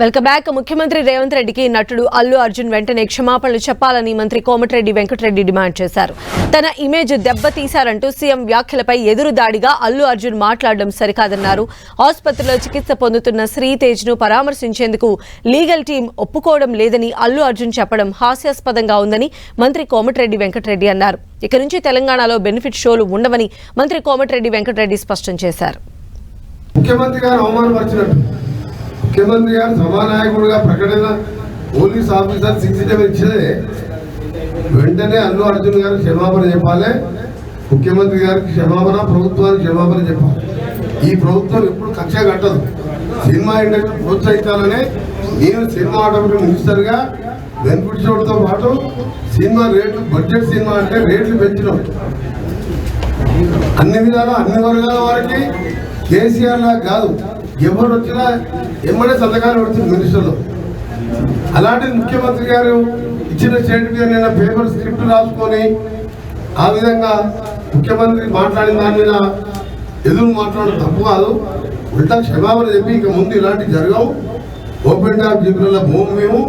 Welcome back. ముఖ్యమంత్రి రేవంత్ రెడ్డికి నటుడు అల్లు అర్జున్ వెంటనే క్షమాపణలు చెప్పాలని మంత్రి కోమటిరెడ్డి వెంకటరెడ్డి డిమాండ్ చేశారు. తన ఇమేజ్ దెబ్బతీశారంటూ సీఎం వ్యాఖ్యలపై ఎదురు దాడిగా అల్లు అర్జున్ మాట్లాడడం సరికాదన్నారు. ఆసుపత్రిలో చికిత్స పొందుతున్న శ్రీతేజ్ను పరామర్శించేందుకు లీగల్ టీం ఒప్పుకోవడం లేదని అల్లు అర్జున్ చెప్పడం హాస్యాస్పదంగా ఉందని మంత్రి కోమటిరెడ్డి వెంకటరెడ్డి అన్నారు. ఇక నుంచి తెలంగాణలో బెనిఫిట్ షోలు ఉండవని మంత్రి కోమటిరెడ్డి వెంకటరెడ్డి స్పష్టం చేశారు. ముఖ్యమంత్రి గారు అవమానపరిచినట్టు ముఖ్యమంత్రి గారు సమానాయకుడుగా ప్రకటన పోలీస్ ఆఫీసర్ సీసీటీవీ ఇచ్చినదే వెంటనే అల్లు అర్జున్ గారు క్షమాపణ చెప్పాలి. ముఖ్యమంత్రి గారికి క్షమాపణ ప్రభుత్వానికి క్షమాపణ చెప్పాలి. ఈ ప్రభుత్వం ఎప్పుడు కక్ష కట్టదు. సినిమా ఇండస్ట్రీ ప్రోత్సహించాలని నేను సినిమా ఆటోమేటిక్ మినిస్టర్గా బెనిఫిట్ షోతో పాటు సినిమా రేట్లు బడ్జెట్ సినిమా అంటే రేట్లు పెంచడం అన్ని విధాలు అన్ని వర్గాల వారికి కేసీఆర్ లా కాదు. ఎవరు వచ్చినా ఎమ్మడే సంతకాలు పెడుతుంది మినిస్టర్లు. అలాంటిది ముఖ్యమంత్రి గారు ఇచ్చిన స్టేట్ మీద పేపర్ స్క్రిప్ట్ రాసుకొని ఆ విధంగా ముఖ్యమంత్రి మాట్లాడిన దాని మీద ఎదురు మాట్లాడడం తప్పు కాదు. ఉల్టా క్షమాపణ చెప్పి ఇక ముందు ఇలాంటివి జరగవు. ఓపెన్ టాప్ జీపుల భూమి మేము.